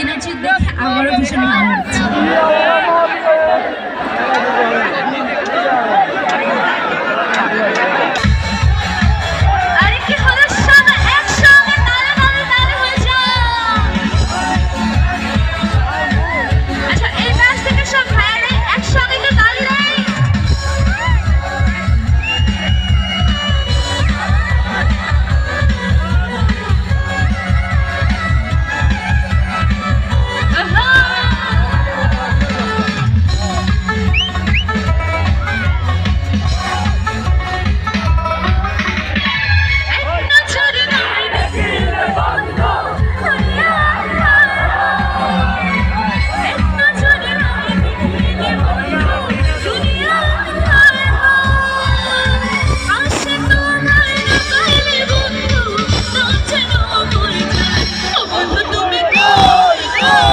Energy দেখে আমারও ভীষণ ভালো লাগছে। Oh!